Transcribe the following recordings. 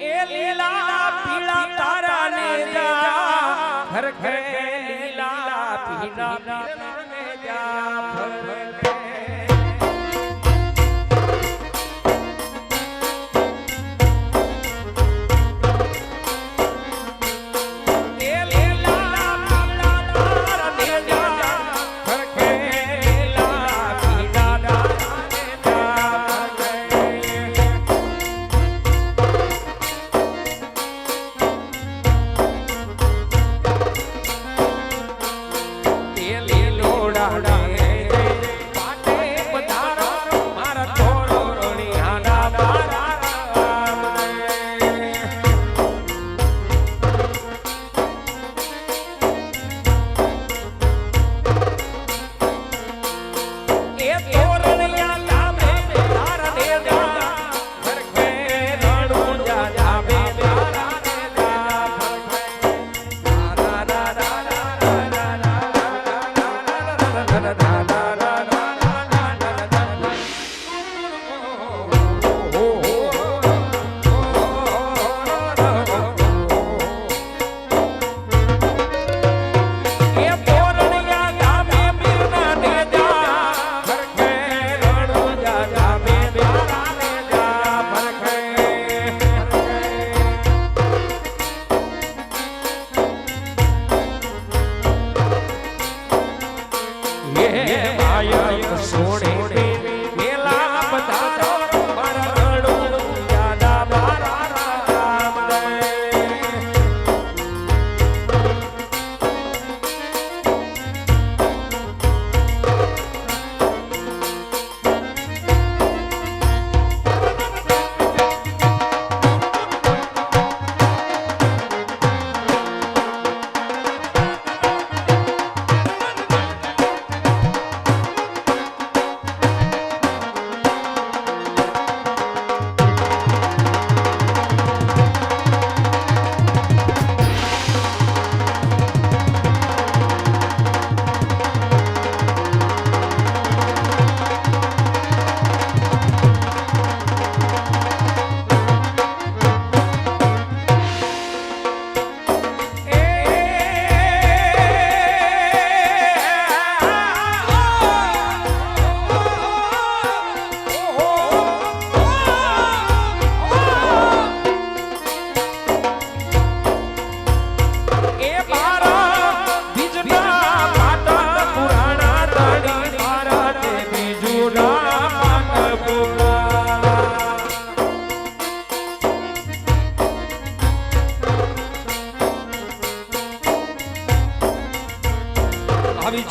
એ લીલા પીળા તારા ને જા. ઘર ઘર લીલા પીળા.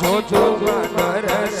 જોજો નરસ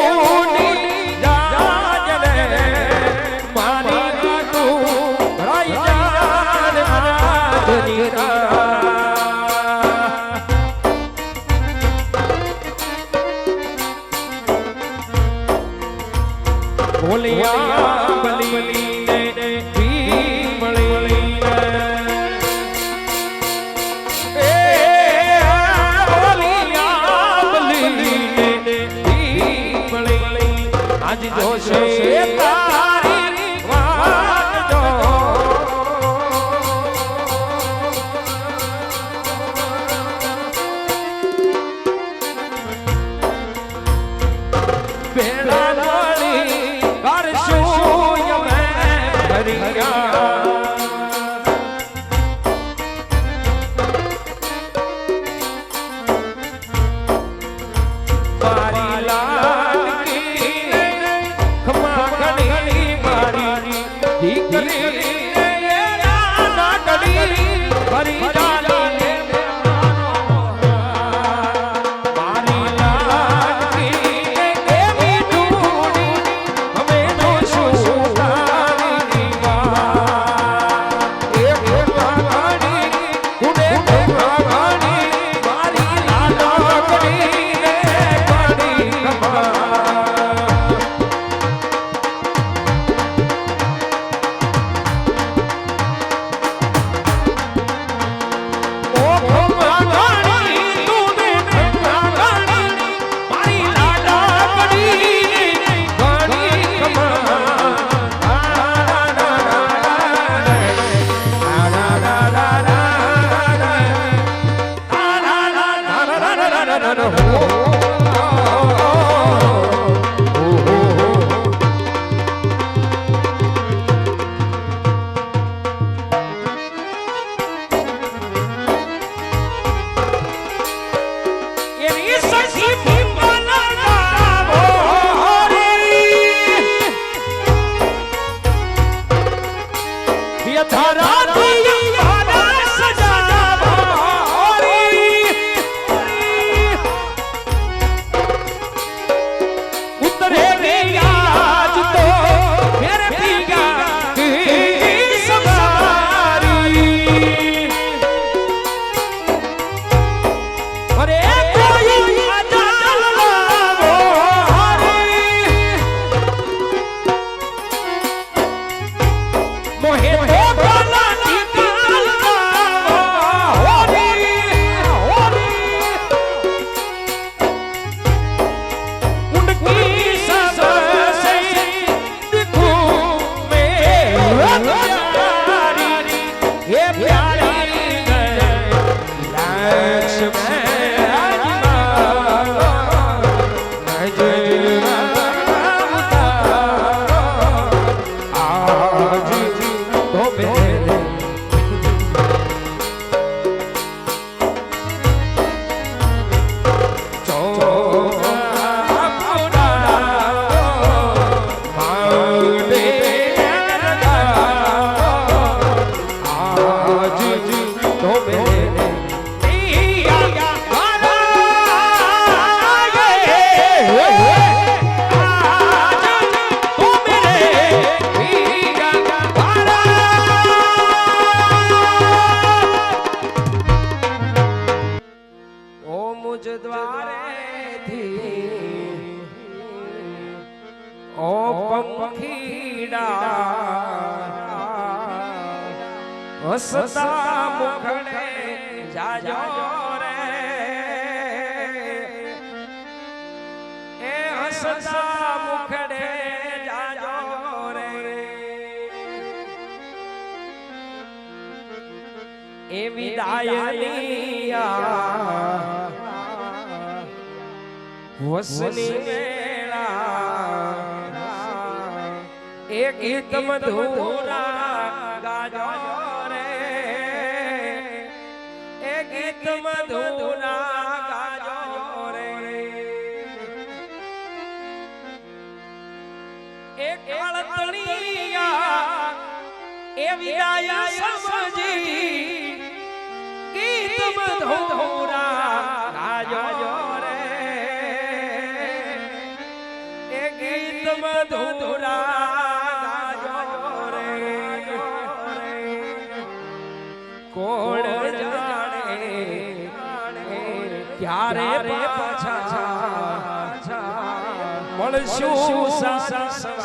Shiva. no, no. હસતા મુખડે જાજો રે એ વેળા એ ગીત મધુરા એ વિદાય સમજી ગીત મધુરા ગાજો રે એ ગીત મધુરા ગાજો રે કોણ જાણે ક્યારે પાછા મળશું સવારે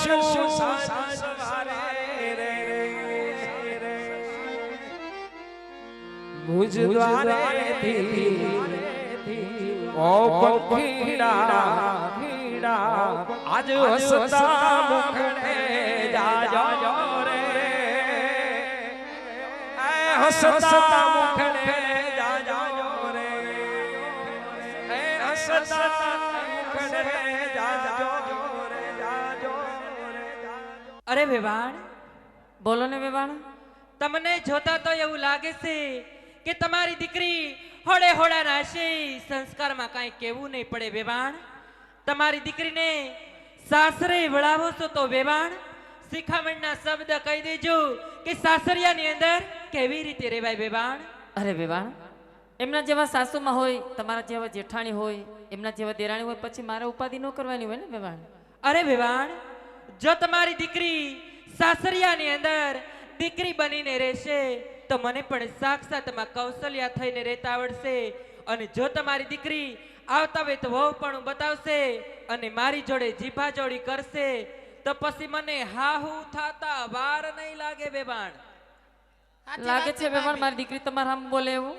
મળશું સવારે રે મુજ દ્વારેથી ઓ પંખીડા આજ હસતા રે એ હસતા મુખડે જાજો રે. એ હસતા મુખડે જાજો રે. જાજો રે જાજો અરે વેવાણ બોલો ને વેવાણ. તમને જોતા તો એવું લાગે છે કે તમારી દીકરી હોડે હોડા નાશે સંસ્કારમાં કાંઈ કેવું નહીં પડે વેવાણ. તમારી દીકરીને સાસરે વળાવો છો તો વેવાણ શિખામણના શબ્દ કહી દેજો કે સાસરિયાની અંદર કેવી રીતે રહેવાય વેવાણ? અરે વેવાણ એમના જેવા સાસુમાં હોય તમારા જેવા જેઠાણી હોય એમના જેવા દેરાણી હોય પછી મારે ઉપાધિ ન કરવાની હોય ને વેવાણ? અરે વેવાણ જો તમારી દીકરી સાસરિયાની અંદર દીકરી બનીને રહેશે તો મને પણ સાક્ષાતમાં કૌશલ્યા થઈને રહેતા આવડશે. અને જો તમારી દીકરી આવતા હોય તો વહુ પણ બતાવશે અને મારી જોડે જીભા જોડી કરશે તો પછી મને હાહુ થાતા વાર નહીં લાગે વેવાણ લાગે છે બેબાણ મારી દીકરી તમારા આમ બોલે એવું?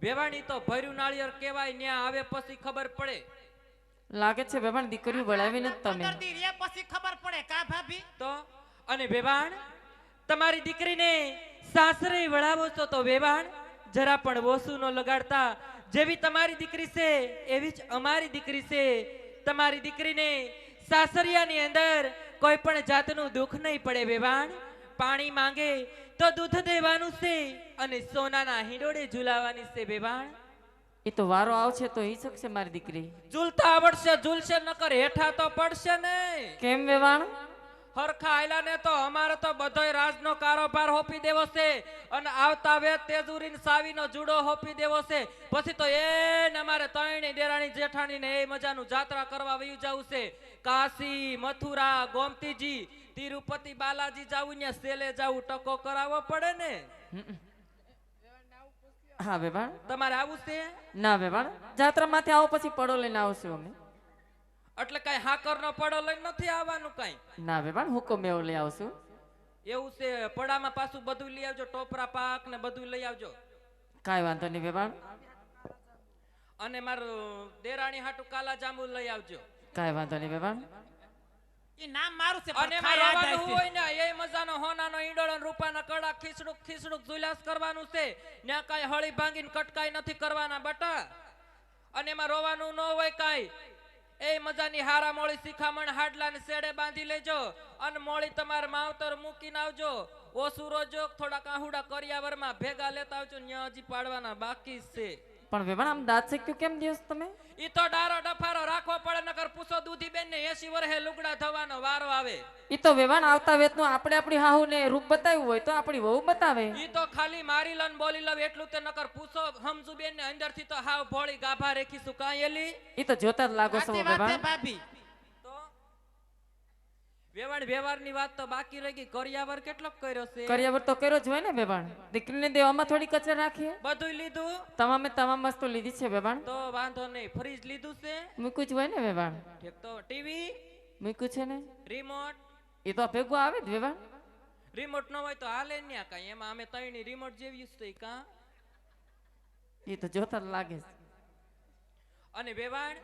વેવાણી તો ભર્યું નાળિયેર કહેવાય ન્યા આવે પછી ખબર પડે. લાગે છે વેવાણ દીકરીઓ વળાવીને જ તમે. રે પછી ખબર પડે કા ભાભી? તો અને વેવાણ તમારી દીકરીને સાસરે વળાવો છો તો વેવાણ જરા પણ વોસુ ન લગાડતા. જેવી તમારી દીકરી છે એવી જ અમારી દીકરી છે. તમારી દીકરીને સાસરિયાની અંદર કોઈ પણ જાતનું દુઃખ નહીં પડે વેવાણ પાણી માંગે તો દૂધ દેવાનું છે અને સોનાના હિંડોળે ઝુલાવાની છે વેવાણ એ તો વારો આવશે તો ઈ શકશે મારી દીકરી. ઝૂલતા આવડશે ઝૂલશે નકર હેઠા તો પડશે નહીં. કેમ વેવાણ હરખા આયલા ને તો અમારે તો બધોય રાજનો કારોબાર હોપી દેવો છે. અને આવતા વે તેજુરી ને સાવીનો જુડો હોપી દેવો છે. પછી તો એ અમારે ત્રણેય દેરાણી જેઠાણી ને એ મજાનું જાત્રા કરવા વયું જવું છે. કાશી મથુરા ગોમતીજી તિરુપતિ બાલાજી જાવું ને સેલે જાવું ટકો કરાવવો પડે ને. હા વેવાણ? તમારે આવું છે? ના વેવાણ. જાત્રામાંથી આવો પછી પડો લઈને આવશું અમે. એટલે કઈ હાકર નો પડો લઈને નથી આવવાનું કઈ? ના વેવાણ હુકમ એવો લઈ આવશું. એવું છે પડામાં પાછું બધું લઈ આવજો ટોપરા પાક ને બધું લઈ આવજો. કાંઈ વાંધો નહીં વેવાણ. અને મારું દેરાણી હાટુ કાલા જાંબુ લઈ આવજો. કાંઈ વાંધો નહીં વેવાણ. ઈ નામ મારું છે અને પણ એમાં ખાઈ આ રવાનું જાય હોય ને એ મજાનો હોનાનો ઈંડોળો ને રૂપાના કડા ખીસડુક ખીસડુક ઝુલાસ કરવાનું છે. ત્યાં કાંઈ હળી ભાંગીને કટકાઈ નથી કરવાના બટા. અને એમાં રોવાનું ન હોય કાંઈ. એ મજાની હારા મોળી શિખામણ હાડલા ને શેડે બાંધી લેજો અને મોળી તમારે માવતર મૂકીને આવજો. ઓછું રોજો થોડા કાહુડા કરિયાવરમાં ભેગા લેતા આવજો ન્યા હજી પાડવાના બાકી છે. પણ વેવાણ આમ દાંત શેક્યું કેમ દિવસ તમે? ઈ તો ડારો ડફારો રાખવો પડે નકર પૂછો દૂધી બેન ને એસી વર્ષે લુગડા થવાનો વારો આવે. ઈ તો વેવાણ આવતા વેતનું આપણે આપણી હાહુ ને રૂપ બતાવ્યું હોય તો આપણી વહુ બતાવે. ઈ તો ખાલી મારી લન બોલી લવ એટલું તે નકર પૂછો હમજુ બેન ને અંદરથી તો હાવ ભોળી ગાભા રેખીશું કાંઈ એલી? ઈ તો જોતા જ લાગો છો વેવાણ ભાભી. વેવાણ વ્યવહારની વાત તો બાકી રહી ગઈ. કરિયાવર કેટલો કર્યો છે? કરિયાવર તો કર્યો જ હોય ને બેબાણ દીકરીને દેવામાં થોડી કચર રાખીએ? બધું લીધું? તમામે તમામ વસ્તુ લીધી છે બેબાણ તો વાંધો નહીં. ફ્રીજ લીધું છે? મૂક્યું જ હોય ને ઠીક તો. ટીવી? મૂક્યું છે ને? રિમોટ? એ તો ભેગું આવે જ બેબાણ રિમોટ ન હોય તો હાલે ને કાંઈ. એમાં અમે ત્રણની રિમોટ જેવી છે કાં? એ તો જોતા લાગે અને વેવાણ?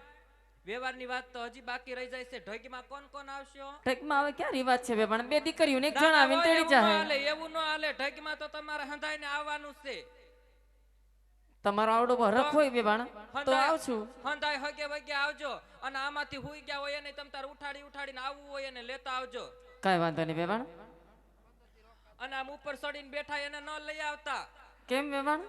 વ્યવહારની વાત તો હજી બાકી રહી જાય છે. ઢગમાં કોણ કોણ આવશો? ઢગમાં હવે ક્યાં રિવાજ છે? પણ બે દીકરીઓને એક ના, ના, જણાવીને તેડી જાય હાલે એવું ન હાલે. ઢગમાં તો તમારે હંધાઈને આવવાનું છે. તમારો આવડો રખ હોય બેબાણ તો આવશું. હંધાઈ હગે વગે આવજો. અને આમાંથી હુઈ ગયા હોય એને તમ તારે ઉઠાડી ઉઠાડીને આવવું હોય એને લેતા આવજો. કાઈ વાંધો નહીં બેબાણ અને આમ ઉપર ચડીને બેઠા એને ન લઈ આવતા. કેમ બેબાણ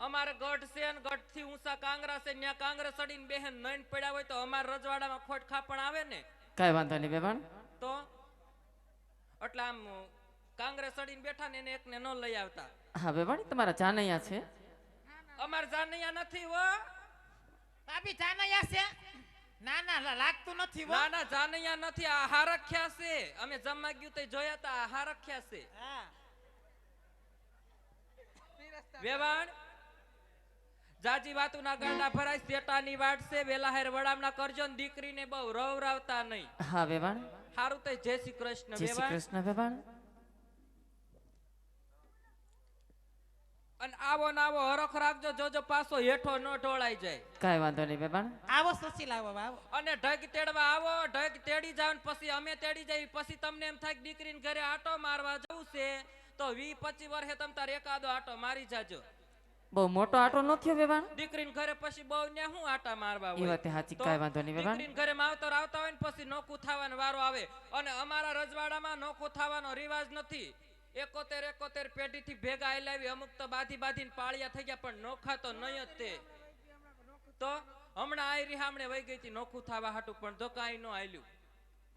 અમારે ગઢ છે ને ગઢથી ઊંચા કાંગરા છે ત્યાં કાંગરા ચડીને બેહેન નઈન પડ્યા હોય તો અમારા રજવાડામાં ખોટ ખાપણ આવે ને? કઈ વાંધો નહીં બેબાણ તો? એટલે આમ કાંગરે ચડીને બેઠા ને એને એકને ન લઈ આવતા. હા બેબાણ તમારા જાનૈયા છે. અમાર જાનૈયા નથી હો. ભાભી જાનૈયા છે? ના ના લાગતું નથી હો. ના ના જાનૈયા નથી આ હારખ્યા છે. અમે જમવા ગયું તે જોયા તા આ હારખ્યા છે. હા. વેવાણ જાજી વાતું ના ગાંડા ભરાય શેટાની વાટ છે વેલા હેર વડામણા કરજો ને દીકરીને બહુ રવરાવતા નહીં. હા વેવાણ? હારું તો જય શ્રી કૃષ્ણ જય શ્રી કૃષ્ણ વેવાણ. અને આવો ને આવો હરખ રાખજો જોજો પાછો હેઠો ન ઢોળાઈ જાય. કઈ વાંધો નહીં બેબાણ આવો સસી લાવો આવો. અને ઢગ તેડવા આવો ઢગ તેડી જાવ ને પછી અમે તેડી જઈએ પછી તમને એમ થાય કે દીકરીને ઘરે આટો મારવા જવું છે તો વી પચી વર્ષે તમ તાર એકાદો આટો મારી જાજો. બહુ મોટો આટો ન થયો દીકરીને ઘરે પછી બહુ ને હું આટા મારવા એ વાતે સાચી તો વાંધો નહીં બેબાણ દીકરીને ઘરે માવતર આવતા હોય ને પછી નોખું થવાનો વારો આવે. અને અમારા રજવાડામાં નોખું થવાનો રિવાજ નથી. એકોતેર એકોતેર પેઢીથી ભેગા આયલાવી અમુક તો બાધી બાંધીને પાળિયા થઈ ગયા પણ નોખા તો નહીં જ તે. તો હમણાં આઈ રિહામણે વહી ગઈ હતી નોખું થવા હાટું પણ તો કાંઈ ન આયલું.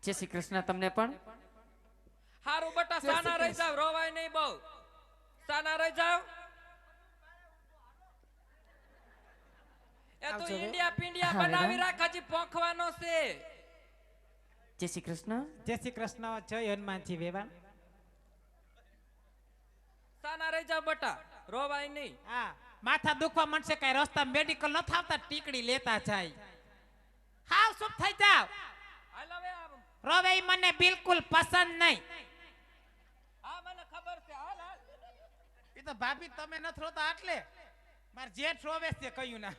જય શ્રી કૃષ્ણ તમને પણ. હારું બટા સાના રહી જાવ રોવાય નહીં બહુ. સાના રહી જાવ. એ તું ઈંડિયા પિંડિયા બનાવી રાખ હજી પોંખવાનો છે. જય શ્રી કૃષ્ણ. જય શ્રી કૃષ્ણ જય હનુમાનજી વેવાણ સાના રહી જાવ બટા રોવાય નહીં. હા માથા દુખવા મળશે કઈ રસ્તા મેડિકલ ન થાવતા ટીકડી લેતા જાય. હાવ ચૂપ થઈ જાવ રોવે મને બિલકુલ પસંદ નહીં. હા મને ખબર છે. હાલ હાલ. એ તો ભાભી તમે નથી રોતા આટલે માર જેઠ રોવે છે કયું ના